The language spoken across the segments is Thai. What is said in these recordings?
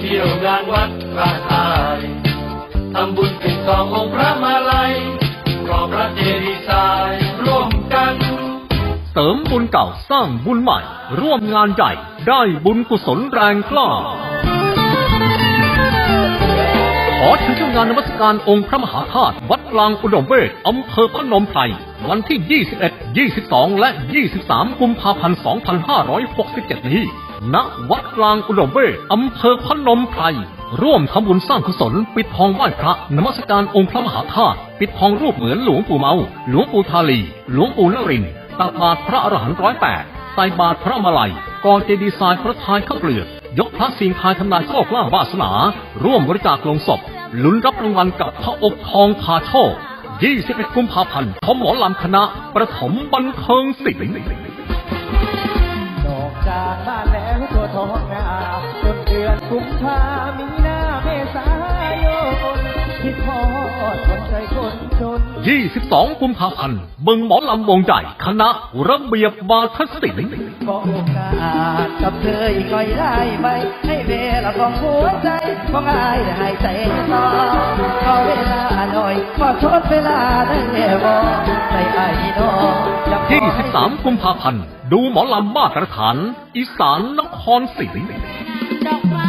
เที่ยวงานวัดพระธาตุทำบุญปิดทององค์พระมาลัยกอบพระเจดีย์ทรายร่วมกันเติมบุญเก่าสร้างบุญใหม่ ร่วมงานใหญ่ได้บุญกุศลแรงกล้าขอถึงที่งานนวัตการองค์พระมหาธาตุวัดกลางอุดมเวทอำเภอพนมไพรวันที่ 21 22 และ 23 กุมภาพันธ์ 2567 นี้ ณวัดกลางอุดมเวทอำเภอพนมไพร ร่วมทำบุญสร้างกุศล ปิดทองไหว้พระนมัสการองค์พระมหาธาตุปิดทองรูปเหมือนหลวงปู่เมา หลวงปู่ทาลี หลวงปู่นรินทร์ตักบาตรพระอรหันต์ร้อยแปดใส่บาตรพระมาลัยก่อนเจดีย์ทรายพระทายข้าวเปลือกยกพระสิงห์ทายทำนายโชคลาภวาสนา ร่วมบริจาคลงศพลุ้นรับรางวัลกับพระอกทองพาโชค21กุมภาพันธ์พมหมอลำคณะ ประถมบันเทิงศิลป์ ดพอดคนใจคนจน 22 กุมภาพันธ์เบิงหมอลำวงใหญ่คณะระเบียบวาทศิลป์ขอโอกาสกับเธออีกหน่อยได้ไหมให้เวลาของหัวใจของอายได้ให้ใจต่อขอเวลาหน่อยขอทดเวลาได้บ่ใจไอ้น้องอยากขอให้23 กุมภาพันธ์ดูหมอลำมาตรฐาน อีสานนครศรีดอกไม้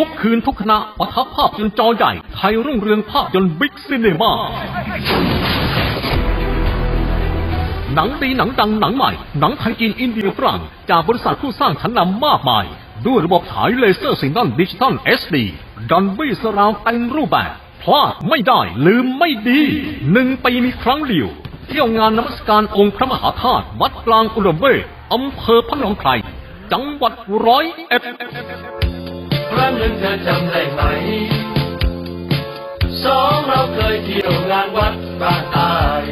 ทุกคืนทุกคณะประทับภาพยนตร์จอใหญ่ไทยรุ่งเรืองภาพยนตร์บิ๊กซีเนมาหนังดีหนังดังหนังใหม่ หนังไทยจีนอินเดียฝรั่งจากบริษัทผู้สร้างชั้นนำมากมาย ด้วยระบบฉายเลเซอร์สิงดอนดิจิตอล SD ดอนบี้สราวเต็มรูปแบบ พลาดไม่ได้ลืมไม่ดีหนึ่งปีมีครั้งเดียว เที่ยวงานนมัสการองค์พระมหาธาตุวัดกลางอุดมเวอำเภอพนมไพรจังหวัดร้อยเอ็ด ครั้งหนึ่งเธอจำได้ไหม สองเราเคยเที่ยวงานวัดป่างตาย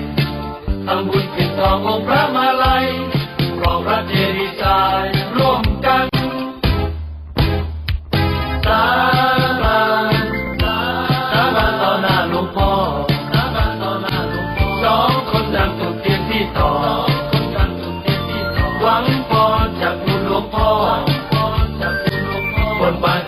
ทำบุญปิดทององค์พระมาลัยกรองพระเจดีย์ทรายร่วมกันสาบานสาบานต่อหน้าหลวงพ่อสองคนดังตุกเทียนที่ต่อ หวังพ่อจากคุณหลวงพ่อบนบาน